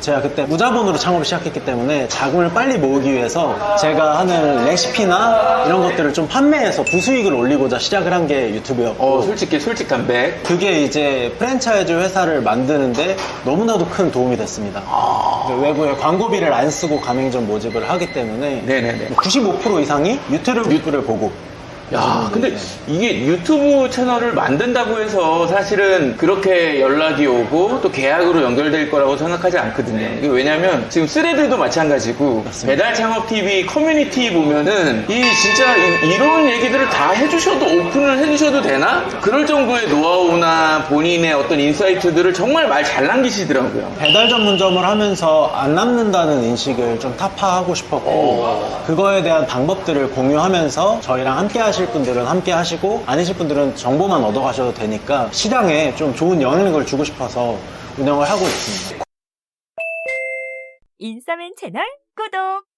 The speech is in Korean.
제가 그때 무자본으로 창업을 시작했기 때문에 자금을 빨리 모으기 위해서 제가 하는 레시피나 이런 것들을 좀 판매해서 부수익을 올리고자 시작을 한 게 유튜브였고 어, 솔직히 솔직 담백. 그게 이제 프랜차이즈 회사를 만드는데 너무나도 큰 도움이 됐습니다. 외부에 광고비를 안 쓰고 가맹점 모집을 하기 때문에 네네네. 95% 이상이 유튜브를 보고 야, 근데 이게 유튜브 채널을 만든다고 해서 사실은 그렇게 연락이 오고 또 계약으로 연결될 거라고 생각하지 않거든요. 이게 왜냐면 지금 스레드도 마찬가지고 배달 창업 TV 커뮤니티 보면은 이 진짜 이- 이런 얘기들을 다 해주셔도 오픈을 해주셔도 되나? 그럴 정도의 노하우나 본인의 어떤 인사이트들을 정말 말 잘 남기시더라고요. 배달 전문점을 하면서 안 남는다는 인식을 좀 타파하고 싶었고 그거에 대한 방법들을 공유하면서 저희랑 함께 하실 분들은 함께 하시고 아니실 분들은 정보만 얻어 가셔도 되니까 시장에 좀 좋은 영향력을 주고 싶어서 운영을 하고 있습니다. 인싸맨 채널 구독!